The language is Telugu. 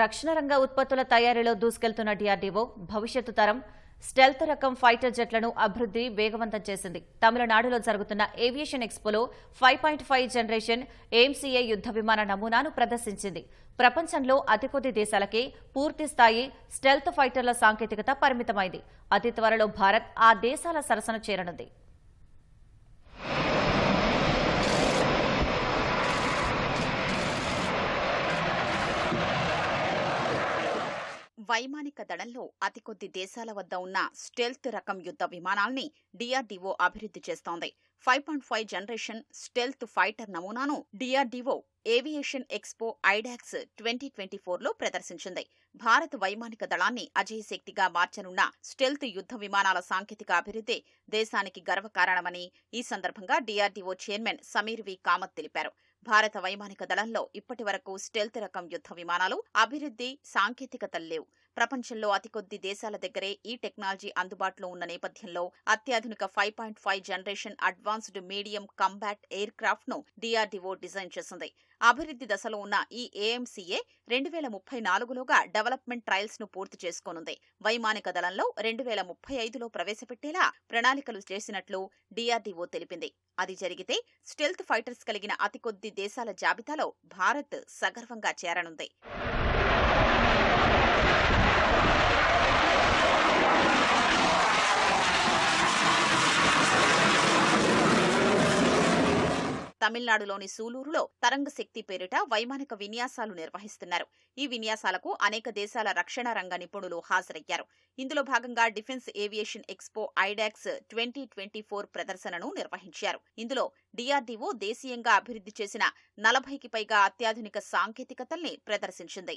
రక్షణ రంగ ఉత్పత్తుల తయారీలో దూసుకెళ్తున్న డిఆర్డీఓ భవిష్యత్తు తరం స్టెల్త్ రకం ఫైటర్ జెట్లను అభివృద్ధి వేగవంతం చేసింది. తమిళనాడులో జరుగుతున్న aviation ఎక్స్పోలో five point five generation AMCA యుద్ధ విమాన నమూనాను ప్రదర్శించింది. ప్రపంచంలో అతి కొద్ది దేశాలకే పూర్తి స్థాయి స్టెల్త్ ఫైటర్ల సాంకేతికత పరిమితమైంది. అతి త్వరలో భారత్ ఆ దేశాల సరసన చేరనుంది. వైమానిక దళంలో అతి కొద్ది దేశాల వద్ద ఉన్న స్టెల్త్ రకం యుద్ధ విమానాల్ని డిఆర్డీఓ అభివృద్ధి చేస్తోంది. Five point five generation stealth fighter నమూనాను DRDO aviation expo IDAX twenty twenty ఫోర్లో ప్రదర్శించింది. భారత్ వైమానిక దళాన్ని అజయ్ శక్తిగా మార్చనున్న స్టెల్త్ యుద్ధ విమానాల సాంకేతిక అభివృద్ధి దేశానికి గర్వకారణమని ఈ సందర్భంగా DRDO chairman Samir V Kamat తెలిపారు. భారత వైమానిక దళంలో ఇప్పటి వరకు స్టెల్త్ రకం యుద్ధ విమానాలు అభివృద్ధి సాంకేతికతలు లేవు. ప్రపంచంలో అతి కొద్ది దేశాల దగ్గరే ఈ టెక్నాలజీ అందుబాటులో ఉన్న నేపథ్యంలో అత్యాధునిక five point five generation advanced medium combat air క్రాఫ్ట్ను డిఆర్డీఓ డిజైన్ చేసింది. అభివృద్ధి దశలో ఉన్న ఈ ఏఎంసీఏ రెండు వేల ముప్పై నాలుగులోగా డెవలప్మెంట్ ట్రయల్స్ను పూర్తి చేసుకోనుంది. వైమానిక దళంలో రెండు వేల ముప్పై ఐదులో ప్రవేశపెట్టేలా ప్రణాళికలు చేసినట్లు డిఆర్డీఓ తెలిపింది. అది జరిగితే స్టెల్త్ ఫైటర్స్ కలిగిన అతి కొద్ది దేశాల జాబితాలో భారత్ సగర్వంగా చేరనుంది. తమిళనాడులోని సూలూరులో తరంగ శక్తి పేరిట వైమానిక విన్యాసాలు నిర్వహిస్తున్నారు. ఈ విన్యాసాలకు అనేక దేశాల రక్షణ రంగ నిపుణులు హాజరయ్యారు. ఇందులో భాగంగా defence aviation expo IDAX twenty twenty four ప్రదర్శనను నిర్వహించారు. ఇందులో డిఆర్డీఓ దేశీయంగా అభివృద్ధి చేసిన నలభైకి పైగా అత్యాధునిక సాంకేతికతల్ని ప్రదర్శించింది.